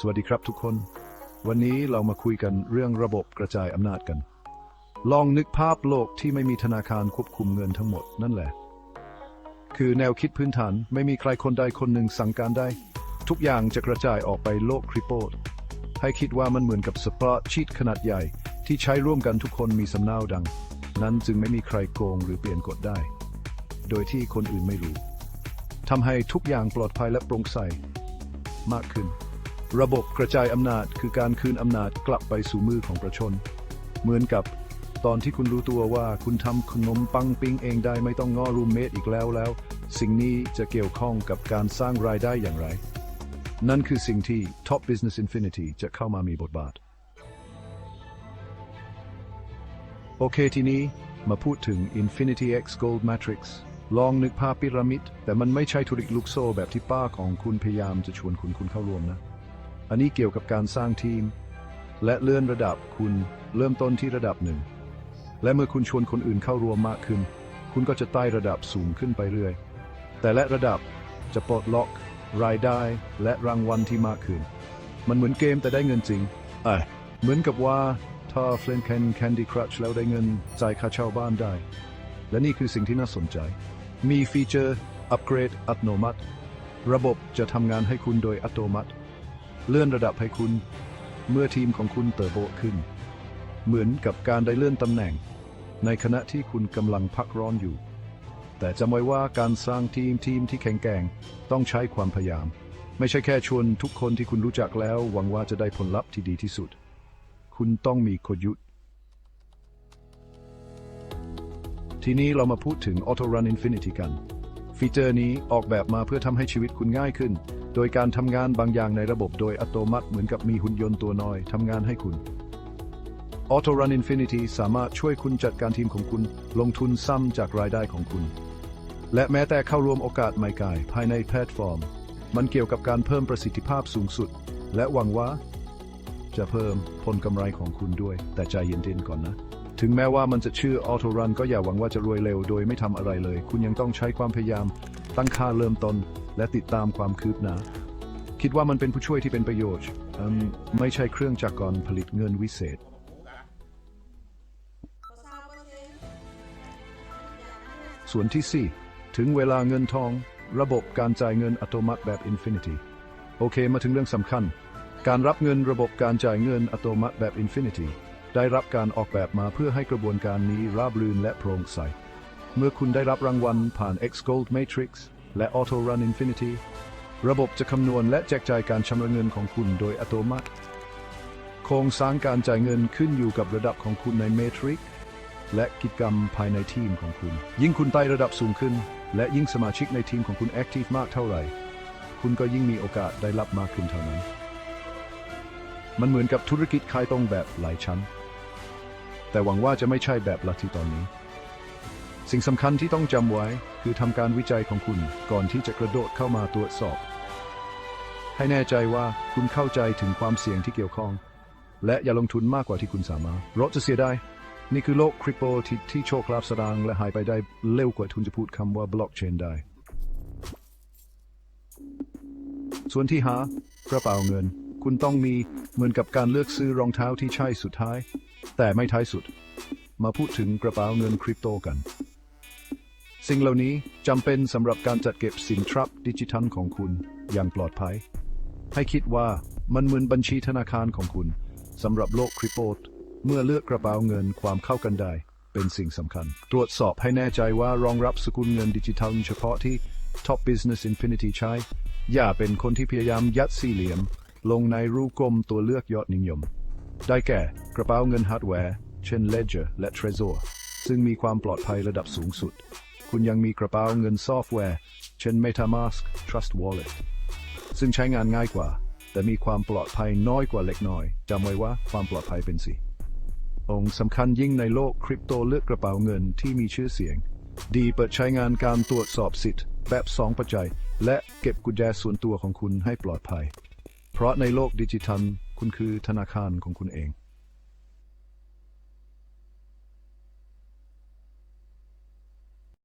สวัสดีครับทุกคน วันนี้เรามาคุยกันเรื่องระบบกระจายอำนาจกัน ลองนึกภาพโลกที่ไม่มีธนาคารควบคุมเงินทั้งหมดนั่นแหละ คือแนวคิดพื้นฐานไม่มีใครคนใดคนหนึ่งสั่งการได้ ทุกอย่างจะกระจายออกไปโลกคริปโปให้คิดว่ามันเหมือนกับสปราชีตขนาดใหญ่ที่ใช้ร่วมกันทุกคนมีสำเนาดัง นั้นจึงไม่มีใครโกงหรือเปลี่ยนกฎได้ โดยที่คนอื่นไม่รู้ทำให้ทุกอย่างปลอดภัยและโปร่งใสมากขึ้น ระบบกระจายอำนาจคือการคืนอำนาจกลับไปสู่มือของประชาชน เหมือนกับตอนที่คุณรู้ตัวว่าคุณทำขนมปังปิ้งเองได้ไม่ต้องง้อรูมเมทอีกแล้วแล้ว สิ่งนี้จะเกี่ยวข้องกับการสร้างรายได้อย่างไร นั่นคือสิ่งที่ Top Business Infinity จะเข้ามามีบทบาท โอเคทีนี้มาพูดถึง Infinity X Gold Matrix ลองนึกภาพพีระมิด แต่มันไม่ใช่ธุรกิจลูกโซ่แบบที่ป้าของคุณพยายามจะชวนคุณคุณเข้าร่วมนะ อันนี้เกี่ยวกับการสร้างทีม และเลื่อนระดับคุณเริ่มต้นที่ระดับหนึ่ง และเมื่อคุณชวนคนอื่นเข้ารวมมากขึ้น คุณก็จะไต่ระดับสูงขึ้นไปเรื่อย แต่และระดับจะปลดล็อก รายได้และรางวัลที่มากขึ้น มันเหมือนเกมแต่ได้เงินจริงเอเหมือนกับว่าถ้าเฟลนแคนแคนดี้ครัชแล้วได้เงินจ่ายค่าเช่าบ้านได้ และนี่คือสิ่งที่น่าสนใจ มีฟีเจอร์อัปเกรดอัตโนมัติ ระบบจะทำงานให้คุณโดยอัตโนมัติ เลื่อนระดับให้คุณ เมื่อทีมของคุณเติบโตขึ้น เหมือนกับการได้เลื่อนตำแหน่ง ในขณะที่คุณกำลังพักร้อนอยู่ แต่จำไว้ว่าการสร้างทีมทีมที่แข็งแกร่งต้องใช้ความพยายาม ไม่ใช่แค่ชวนทุกคนที่คุณรู้จักแล้ว หวังว่าจะได้ผลลัพธ์ที่ดีที่สุด คุณต้องมีกลยุทธ์ทีนี้เรามาพูดถึง Auto Run Infinity กัน ฟีเจอร์นี้ออกแบบมาเพื่อทำให้ชีวิตคุณง่ายขึ้น โดยการทำงานบางอย่างในระบบโดยอัตโนมัติเหมือนกับมีหุ่นยนต์ตัวน้อยทำงานให้คุณ Auto Run Infinity สามารถช่วยคุณจัดการทีมของคุณ ลงทุนซ้ำจากรายได้ของคุณ และแม้แต่เข้าร่วมโอกาสใหม่กายภายในแพลตฟอร์ม มันเกี่ยวกับการเพิ่มประสิทธิภาพสูงสุด และหวังว่า จะเพิ่มผลกำไรของคุณด้วย แต่ใจเย็นๆก่อนนะ ถึงแม้ว่ามันจะชื่อ Auto Run ก็อย่าหวังว่าจะรวยเร็วโดยไม่ทำอะไรเลย คุณยังต้องใช้ความพยายาม ตั้งค่าเริ่มต้น และติดตามความคืบหน้า คิดว่ามันเป็นผู้ช่วยที่เป็นประโยชน์ไม่ใช่เครื่องจักรกรผลิตเงินวิเศษ ส่วนที่ 4 ถึงเวลาเงินทอง ระบบการจ่ายเงินอัตโนมัติแบบ Infinity โอเคมาถึงเรื่องสำคัญ การรับเงินระบบการจ่ายเงินอัตโนมัติแบบ Infinity ได้รับการออกแบบมาเพื่อให้กระบวนการนี้ราบรื่นและโปร่งใส เมื่อคุณได้รับรางวัลผ่าน X Gold Matrix และ Auto Run Infinity ระบบจะคำนวณและแจกจ่ายการชำระเงินของคุณโดยอัตโนมัติ โครงสร้างการจ่ายเงินขึ้นอยู่กับระดับของคุณในเมทริกและกิจกรรมภายในทีมของคุณ ยิ่งคุณไต่ระดับสูงขึ้น และยิ่งสมาชิกในทีมของคุณแอคทีฟมากเท่าไหร่ คุณก็ยิ่งมีโอกาสได้รับมากขึ้นเท่านั้น มันเหมือนกับธุรกิจขายตรงแบบหลายชั้น แต่หวังว่าจะไม่ใช่แบบลัทธิตอนนี้ สิ่งสำคัญที่ต้องจำไว้คือทำการวิจัยของคุณก่อนที่จะกระโดดเข้ามาตรวจสอบ ให้แน่ใจว่าคุณเข้าใจถึงความเสี่ยงที่เกี่ยวข้อง และอย่าลงทุนมากกว่าที่คุณสามารถรถจะเสียได้ นี่คือโลกคริปโตที่ที่โชคลาภสรางและหายไปได้เร็วกว่าทุนจะพูดคำว่าบล็อกเชนได้ ส่วนที่หากระเป๋าเงิน คุณต้องมีเหมือนกับการเลือกซื้อรองเท้าที่ใช่สุดท้าย แต่ไม่ท้ายสุด มาพูดถึงกระเป๋าเงินคริปโตกัน สิ่งเหล่านี้จำเป็นสำหรับการจัดเก็บสินทรัพย์ดิจิทัลของคุณอย่างปลอดภัย ให้คิดว่ามันเหมือนบัญชีธนาคารของคุณสำหรับโลกคริปโตเมื่อเลือกกระเป๋าเงินความเข้ากันได้ เป็นสิ่งสำคัญ ตรวจสอบให้แน่ใจว่ารองรับสกุลเงินดิจิทัลเฉพาะที่ Top Business Infinity ใช้ อย่าเป็นคนที่พยายามยัดสี่เหลี่ยม ลงในรูกลมตัวเลือกยอดนิยม ได้แก่ กระเป๋าเงินฮาร์ดแวร์ เช่น Ledger และ Trezor ซึ่งมีความปลอดภัยระดับสูงสุด คุณยังมีกระเป๋าเงินซอฟต์แวร์ เช่น MetaMask Trust Wallet ซึ่งใช้งานง่ายกว่า แต่มีความปลอดภัยน้อยกว่าเล็กน้อยจำไว้ว่าความปลอดภัยเป็นสิองค์สำคัญยิ่งในโลกคริปโตเลือกกระเป๋าเงินที่มีชื่อเสียง ดีเปิดใช้งานการตรวจสอบสิทธิ์ แบบสองปัจจัย และเก็บกุญแจส่วนตัวของคุณให้ปลอดภัย เพราะในโลกดิจิทัล คุณคือธนาคารของคุณเอง